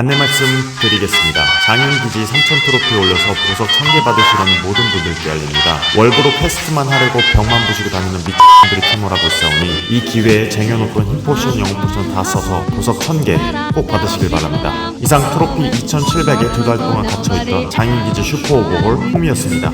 안내 말씀 드리겠습니다. 장인기지 3천 트로피 올려서 보석 1000개 받으시려는 모든 분들께 알립니다. 월브로 퀘스트만 하려고 벽만 부시고 다니는 미친들이 팀을하고 있사오니 이 기회에 쟁여놓던 힘포션 영웅 포션 다 써서 보석 1000개 꼭 받으시길 바랍니다. 이상 트로피 2700에 두 달 동안 갇혀있던 장인기지 슈퍼 오버홀 홈이었습니다.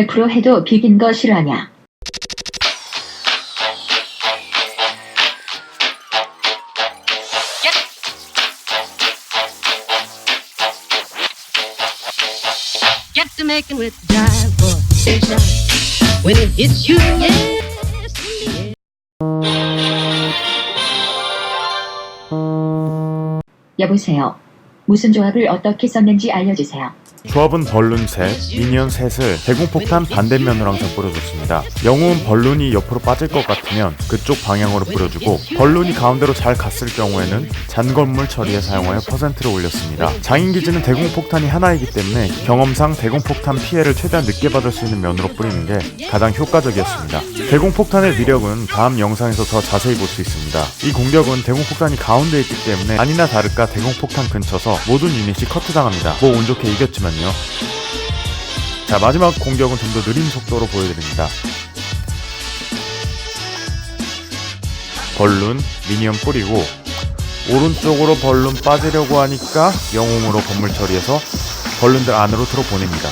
백 프로 해도 비긴 거 싫어하냐? Get to making with jive for station. When it hits you, yes. 여보세요. 무슨 조합을 어떻게 썼는지 알려주세요. 조합은 벌룬 셋, 미니언 셋을 대공폭탄 반대면으로 항상 뿌려줬습니다. 영웅은 벌룬이 옆으로 빠질 것 같으면 그쪽 방향으로 뿌려주고 벌룬이 가운데로 잘 갔을 경우에는 잔건물 처리에 사용하여 퍼센트를 올렸습니다. 장인기지는 대공폭탄이 하나이기 때문에 경험상 대공폭탄 피해를 최대한 늦게 받을 수 있는 면으로 뿌리는 게 가장 효과적이었습니다. 대공폭탄의 위력은 다음 영상에서 더 자세히 볼 수 있습니다. 이 공격은 대공폭탄이 가운데에 있기 때문에 아니나 다를까 대공폭탄 근처서 모든 유닛이 커트당합니다. 뭐 운 좋게 있겠지만 요. 자 마지막 공격은 좀 더 느린 속도로 보여드립니다. 벌룬 미니언 뿌리고 오른쪽으로 벌룬 빠지려고 하니까 영웅으로 건물 처리해서 벌룬들 안으로 들어보냅니다.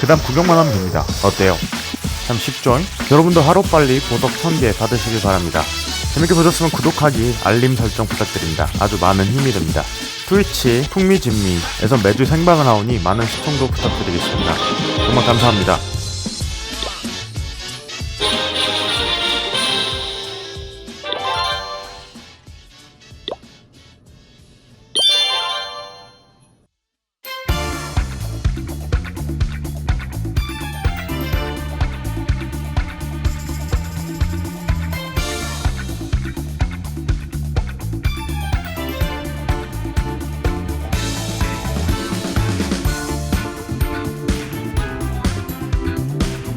그 다음 구경만 하면 됩니다. 어때요? 참 쉽죠? 여러분도 하루빨리 보석 1000개 받으시길 바랍니다. 재밌게 보셨으면 구독하기, 알림 설정 부탁드립니다. 아주 많은 힘이 됩니다. 트위치 풍미진미에서 매주 생방을 하오니 많은 시청도 부탁드리겠습니다. 정말 감사합니다.